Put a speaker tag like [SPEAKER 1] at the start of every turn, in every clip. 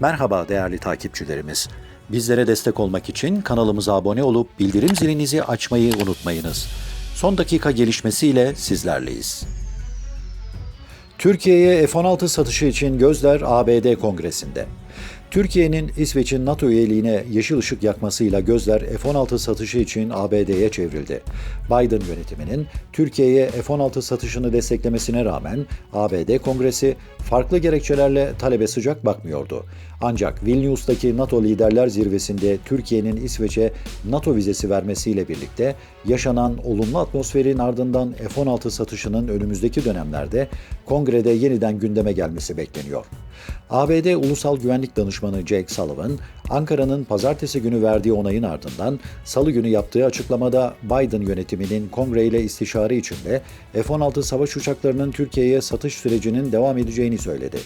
[SPEAKER 1] Merhaba değerli takipçilerimiz. Bizlere destek olmak için kanalımıza abone olup bildirim zilinizi açmayı unutmayınız. Son dakika gelişmesiyle sizlerleyiz. Türkiye'ye F-16 satışı için gözler ABD Kongresi'nde. Türkiye'nin İsveç'in NATO üyeliğine yeşil ışık yakmasıyla gözler F-16 satışı için ABD'ye çevrildi. Biden yönetiminin Türkiye'ye F-16 satışını desteklemesine rağmen ABD Kongresi farklı gerekçelerle talebe sıcak bakmıyordu. Ancak Vilnius'taki NATO Liderler Zirvesi'nde Türkiye'nin İsveç'e NATO vizesi vermesiyle birlikte yaşanan olumlu atmosferin ardından F-16 satışının önümüzdeki dönemlerde kongrede yeniden gündeme gelmesi bekleniyor. ABD Ulusal Güvenlik Danışmanı Jake Sullivan, Ankara'nın pazartesi günü verdiği onayın ardından salı günü yaptığı açıklamada Biden yönetiminin kongreyle istişare içinde F-16 savaş uçaklarının Türkiye'ye satış sürecinin devam edeceğini söyledi.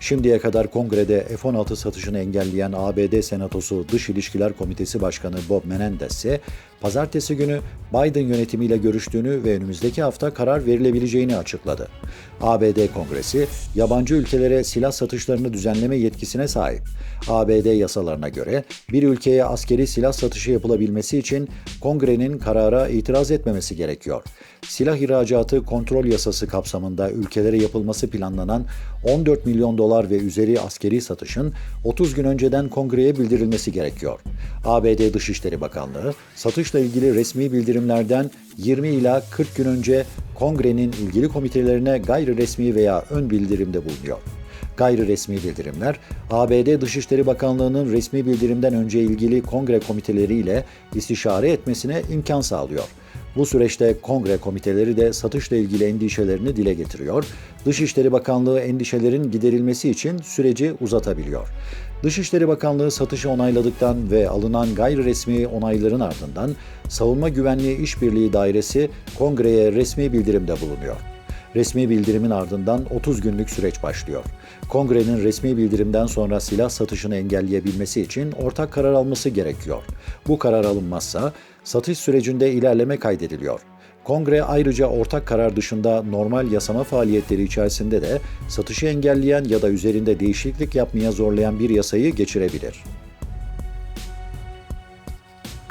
[SPEAKER 1] Şimdiye kadar kongrede F-16 satışını engelleyen ABD Senatosu Dış İlişkiler Komitesi Başkanı Bob Menendez ise pazartesi günü Biden yönetimiyle görüştüğünü ve önümüzdeki hafta karar verilebileceğini açıkladı. ABD Kongresi, yabancı ülkelere silah satışlarını düzenleme yetkisine sahip. ABD yasalarına göre bir ülkeye askeri silah satışı yapılabilmesi için kongrenin karara itiraz etmemesi gerekiyor. Silah ihracatı kontrol yasası kapsamında ülkelere yapılması planlanan 14 milyon dolar ve üzeri askeri satışın 30 gün önceden kongreye bildirilmesi gerekiyor. ABD Dışişleri Bakanlığı, satışla ilgili resmi bildirimlerden 20 ila 40 gün önce kongrenin ilgili komitelerine gayri resmi veya ön bildirimde bulunuyor. Gayri resmi bildirimler, ABD Dışişleri Bakanlığı'nın resmi bildirimden önce ilgili kongre komiteleriyle istişare etmesine imkan sağlıyor. Bu süreçte kongre komiteleri de satışla ilgili endişelerini dile getiriyor. Dışişleri Bakanlığı endişelerin giderilmesi için süreci uzatabiliyor. Dışişleri Bakanlığı satışı onayladıktan ve alınan gayri resmi onayların ardından Savunma Güvenliği İşbirliği Dairesi kongreye resmi bildirimde bulunuyor. Resmi bildirimin ardından 30 günlük süreç başlıyor. Kongrenin resmi bildirimden sonra silah satışını engelleyebilmesi için ortak karar alması gerekiyor. Bu karar alınmazsa satış sürecinde ilerleme kaydediliyor. Kongre ayrıca ortak karar dışında normal yasama faaliyetleri içerisinde de satışı engelleyen ya da üzerinde değişiklik yapmaya zorlayan bir yasayı geçirebilir.